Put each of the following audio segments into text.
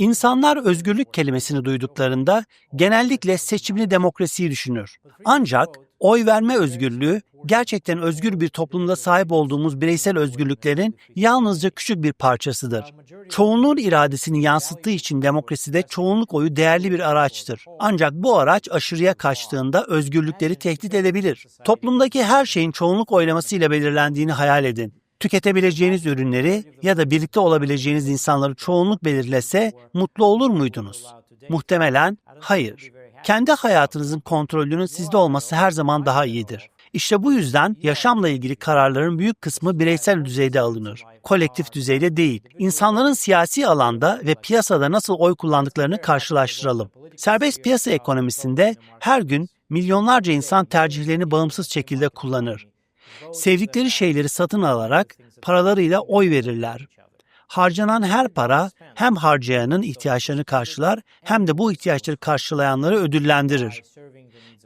İnsanlar özgürlük kelimesini duyduklarında genellikle seçimli demokrasiyi düşünür. Ancak oy verme özgürlüğü gerçekten özgür bir toplumda sahip olduğumuz bireysel özgürlüklerin yalnızca küçük bir parçasıdır. Çoğunluğun iradesini yansıttığı için demokraside çoğunluk oyu değerli bir araçtır. Ancak bu araç aşırıya kaçtığında özgürlükleri tehdit edebilir. Toplumdaki her şeyin çoğunluk oylamasıyla belirlendiğini hayal edin. Tüketebileceğiniz ürünleri ya da birlikte olabileceğiniz insanları çoğunluk belirlese mutlu olur muydunuz? Muhtemelen hayır. Kendi hayatınızın kontrolünün sizde olması her zaman daha iyidir. İşte bu yüzden yaşamla ilgili kararların büyük kısmı bireysel düzeyde alınır. Kolektif düzeyde değil. İnsanların siyasi alanda ve piyasada nasıl oy kullandıklarını karşılaştıralım. Serbest piyasa ekonomisinde her gün milyonlarca insan tercihlerini bağımsız şekilde kullanır. Sevdikleri şeyleri satın alarak paralarıyla oy verirler. Harcanan her para hem harcayanın ihtiyaçlarını karşılar hem de bu ihtiyaçları karşılayanları ödüllendirir.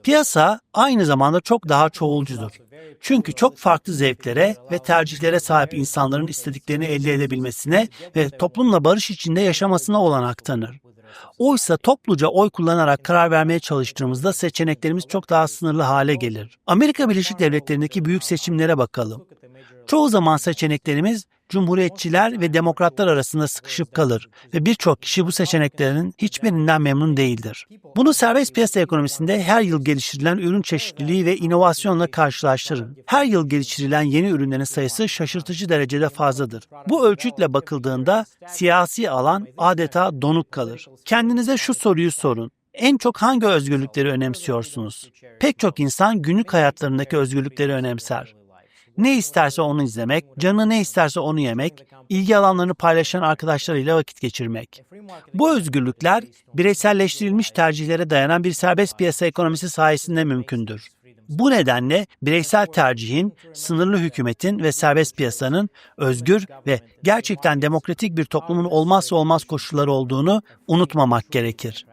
Piyasa aynı zamanda çok daha çoğulcudur. Çünkü çok farklı zevklere ve tercihlere sahip insanların istediklerini elde edebilmesine ve toplumla barış içinde yaşamasına olanak tanır. Oysa topluca oy kullanarak karar vermeye çalıştığımızda seçeneklerimiz çok daha sınırlı hale gelir. Amerika Birleşik Devletleri'ndeki büyük seçimlere bakalım. Çoğu zaman seçeneklerimiz cumhuriyetçiler ve demokratlar arasında sıkışıp kalır ve birçok kişi bu seçeneklerin hiçbirinden memnun değildir. Bunu serbest piyasa ekonomisinde her yıl geliştirilen ürün çeşitliliği ve inovasyonla karşılaştırın. Her yıl geliştirilen yeni ürünlerin sayısı şaşırtıcı derecede fazladır. Bu ölçütle bakıldığında siyasi alan adeta donuk kalır. Kendinize şu soruyu sorun. En çok hangi özgürlükleri önemsiyorsunuz? Pek çok insan günlük hayatlarındaki özgürlükleri önemser. Ne isterse onu izlemek, canı ne isterse onu yemek, ilgi alanlarını paylaşan arkadaşlarıyla vakit geçirmek. Bu özgürlükler bireyselleştirilmiş tercihlere dayanan bir serbest piyasa ekonomisi sayesinde mümkündür. Bu nedenle bireysel tercihin, sınırlı hükümetin ve serbest piyasanın özgür ve gerçekten demokratik bir toplumun olmazsa olmaz koşulları olduğunu unutmamak gerekir.